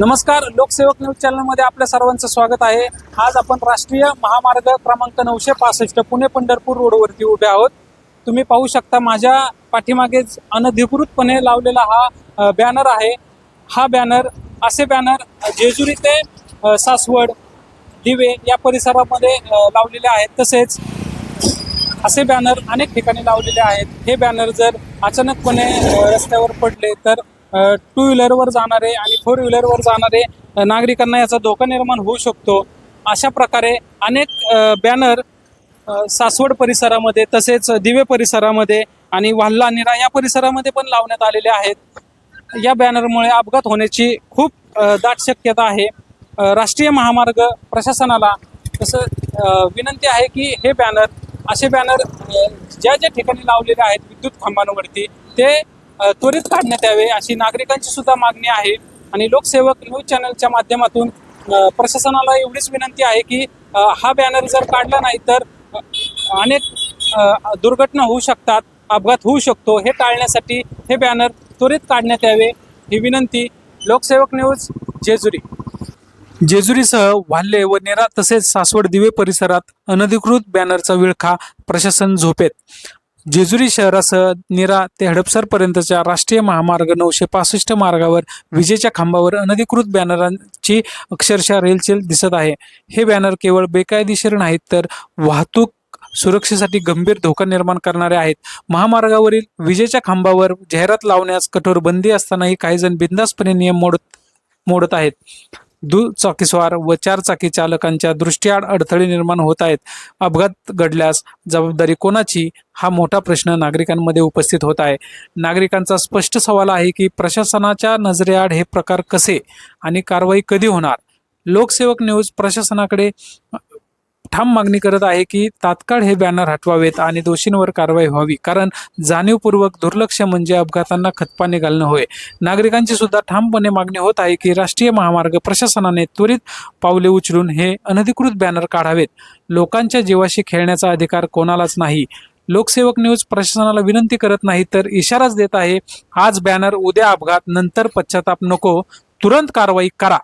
नमस्कार लोकसेवक न्यूज चॅनलमध्ये आपल्या सर्वांचं स्वागत आहे. आज आपण राष्ट्रीय महामार्ग क्रमांक नऊशे पासष्ट पुणे पंढरपूर रोडवरती उभे आहोत. तुम्ही पाहू शकता माझ्या पाठीमागेच अनधिकृतपणे लावलेला हा बॅनर आहे. हा बॅनर असे बॅनर जेजुरी ते सासवड दिवे या परिसरामध्ये लावलेले आहेत. तसेच असे बॅनर अनेक ठिकाणी लावलेले आहेत. हे बॅनर जर अचानकपणे रस्त्यावर पडले तर टू व्हीलरवर जाणारे आणि फोर व्हीलरवर जाणारे नागरिकांना याचा धोका निर्माण होऊ शकतो. अशा प्रकारे अनेक बॅनर सासवड परिसरामध्ये तसेच दिवे परिसरामध्ये आणि वाल्ला निरा या परिसरामध्ये पण लावण्यात आलेले आहेत. या बॅनरमुळे अपघात होण्याची खूप दाट शक्यता आहे. राष्ट्रीय महामार्ग प्रशासनाला तसं विनंती आहे की हे बॅनर असे बॅनर ज्या ज्या ठिकाणी लावलेले आहेत विद्युत खांबांवरती ते त्वरित काढण्यात यावे अशी नागरिकांची सुद्धा मागणी आहे. आणि लोकसेवक न्यूज चॅनलच्या माध्यमातून प्रशासनाला एवढीच विनंती आहे की हा बॅनर जर काढला नाही तर अनेक दुर्घटना होऊ शकतात अपघात होऊ शकतो. हे टाळण्यासाठी हे बॅनर त्वरित काढण्यात यावे ही विनंती लोकसेवक न्यूज जेजुरी. जेजुरीसह वाल्हे व नेरा तसेच सासवड दिवे परिसरात अनधिकृत बॅनरचा विळखा प्रशासन झोपेत. जेजुरी शहरासह निरा ते हडपसरपर्यंतच्या राष्ट्रीय महामार्ग नऊशे पासष्ट मार्गावर विजेच्या खांबावर अनधिकृत बॅनरांची अक्षरशः रेलचेल दिसत आहे. हे बॅनर केवळ बेकायदेशीर नाहीत तर वाहतूक सुरक्षेसाठी गंभीर धोका निर्माण करणारे आहेत. महामार्गावरील विजेच्या खांबावर जाहिरात लावण्यास कठोर बंदी असतानाही काही जण बिंदासपणे नियम मोडत मोडत आहेत. दुचाकीस्वार व चारचाकी चालकांच्या दृष्टीआड अडथळे निर्माण होत आहेत. अपघात घडल्यास जबाबदारी कोणाची? हा मोठा प्रश्न नागरिकांमध्ये उपस्थित होत आहे. नागरिकांचा स्पष्ट सवाल आहे की प्रशासनाच्या नजरेआड हे प्रकार कसे आणि कारवाई कधी होणार? लोकसेवक न्यूज प्रशासनाकडे ठाम मागणी करत आहे की तात्काळ हे बॅनर हटवावेत आणि दोषींवर कारवाई व्हावी. कारण जाणीवपूर्वक दुर्लक्ष म्हणजे अपघातांना खतपाणी घालणं होय. नागरिकांची सुद्धा ठामपणे मागणी होत आहे की राष्ट्रीय महामार्ग प्रशासनाने त्वरित पावले उचलून हे अनधिकृत बॅनर काढावेत. लोकांच्या जीवाशी खेळण्याचा अधिकार कोणालाच नाही. लोकसेवक न्यूज प्रशासनाला विनंती करत नाही तर इशाराच देत आहे आज बॅनर उद्या अपघात नंतर पश्चाताप नको तुरंत कारवाई करा.